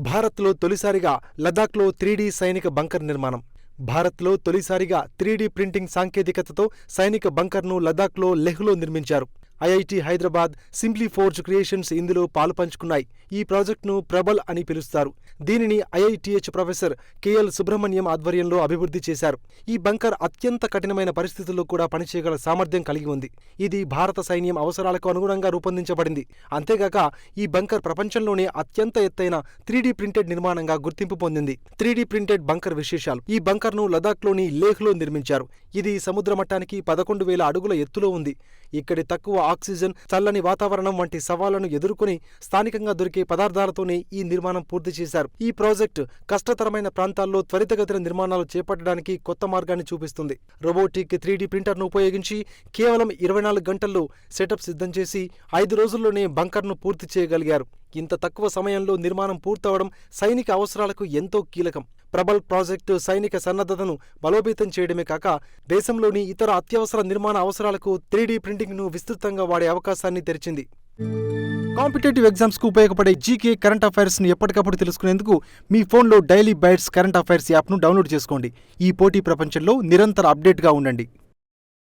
భారత్లో తొలిసారిగా లదాఖ్లో త్రీడీ సైనిక బంకర్ నిర్మాణం. భారత్లో తొలిసారిగా త్రీడీ ప్రింటింగ్ సాంకేతికతతో సైనిక బంకర్ను లదాఖ్లో లెహ్లో నిర్మించారు. IIT Hyderabad simply forge creations ఇందులో పాలు పంచుకున్నాయి ఈ ప్రాజెక్టును ప్రబల్ అని పిలుస్తారు. దీనిని ఐఐటిహెచ్ ప్రొఫెసర్ కెఎల్ సుబ్రహ్మణ్యం ఆధ్వర్యంలో అభివృద్ధి చేశారు. ఈ బంకర్ అత్యంత కఠినమైన పరిస్థితుల్లో కూడా పనిచేయగల సామర్థ్యం కలిగి ఉంది. ఇది భారత సైన్యం అవసరాలకు అనుగుణంగా రూపొందించబడింది. అంతేగాక ఈ బంకర్ ప్రపంచంలోనే అత్యంత ఎత్తైన త్రీడీ ప్రింటెడ్ నిర్మాణంగా గుర్తింపు పొందింది. త్రీడీ ప్రింటెడ్ బంకర్ విశేషాలు. ఈ బంకర్ను లదాఖ్లోని లేహ్లో నిర్మించారు. ఇది సముద్ర మట్టానికి పదకొండు వేల అడుగుల ఎత్తులో ఉంది. ఇక్కడి తక్కువ ఆక్సిజన్ చల్లని వాతావరణం వంటి సవాళ్ళను ఎదుర్కొని స్థానికంగా దొరికే పదార్థాలతోనే ఈ నిర్మాణం పూర్తి చేశారు. ఈ ప్రాజెక్టు కష్టతరమైన ప్రాంతాల్లో త్వరితగతిన నిర్మాణాలు చేపట్టడానికి కొత్త మార్గాన్ని చూపిస్తుంది. రోబోటిక్ త్రీడీ ప్రింటర్ను ఉపయోగించి కేవలం ఇరవై నాలుగు గంటల్లో సెటప్ సిద్ధం చేసి ఐదు రోజుల్లోనే బంకర్ను పూర్తి చేయగలిగారు. ఇంత తక్కువ సమయంలో నిర్మాణం పూర్తవడం సైనిక అవసరాలకు ఎంతో కీలకం. ప్రబల్ ప్రాజెక్టు సైనిక సన్నద్ధతను బలోపేతం చేయడమే కాక దేశంలోని ఇతర అత్యవసర నిర్మాణ అవసరాలకు త్రీడీ ప్రింటింగ్ను విస్తృతంగా వాడే అవకాశాన్ని తెరిచింది. కాంపిటేటివ్ ఎగ్జామ్స్కు ఉపయోగపడే జీకే కరెంట్ అఫైర్స్ను ఎప్పటికప్పుడు తెలుసుకునేందుకు మీ ఫోన్లో డైలీ బైట్స్ కరెంట్ అఫైర్స్ యాప్ను డౌన్లోడ్ చేసుకోండి. ఈ పోటీ ప్రపంచంలో నిరంతర అప్డేట్గా ఉండండి.